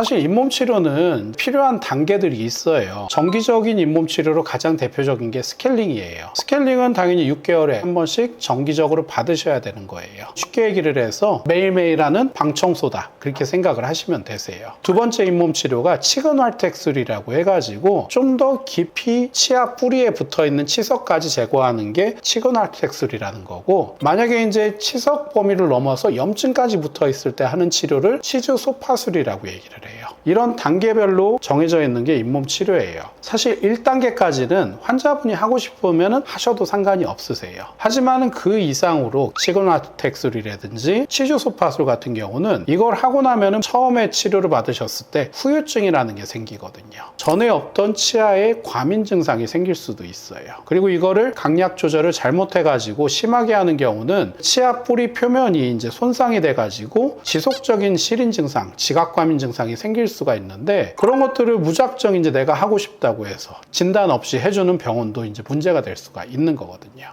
사실 잇몸 치료는 필요한 단계들이 있어요. 정기적인 잇몸 치료로 가장 대표적인 게 스케일링이에요. 스케일링은 당연히 6개월에 한 번씩 정기적으로 받으셔야 되는 거예요. 쉽게 얘기를 해서 매일매일 하는 방청소다. 그렇게 생각을 하시면 되세요. 두 번째 잇몸 치료가 치근활텍술이라고 해가지고 좀 더 깊이 치아 뿌리에 붙어 있는 치석까지 제거하는 게 치근활텍술이라는 거고 만약에 이제 치석 범위를 넘어서 염증까지 붙어 있을 때 하는 치료를 치주 소파술이라고 얘기를 해요. 이런 단계별로 정해져 있는 게 잇몸 치료예요. 사실 1단계까지는 환자분이 하고 싶으면 하셔도 상관이 없으세요. 하지만 그 이상으로 시그나텍술이라든지 치주 소파술 같은 경우는 이걸 하고 나면은 처음에 치료를 받으셨을 때 후유증이라는 게 생기거든요. 전에 없던 치아에 과민 증상이 생길 수도 있어요. 그리고 이거를 강약 조절을 잘못해가지고 심하게 하는 경우는 치아 뿌리 표면이 이제 손상이 돼가지고 지속적인 시린 증상, 지각 과민 증상이 생길 수가 있는데 그런 것들을 무작정 이제 내가 하고 싶다고 해서 진단 없이 해주는 병원도 이제 문제가 될 수가 있는 거거든요.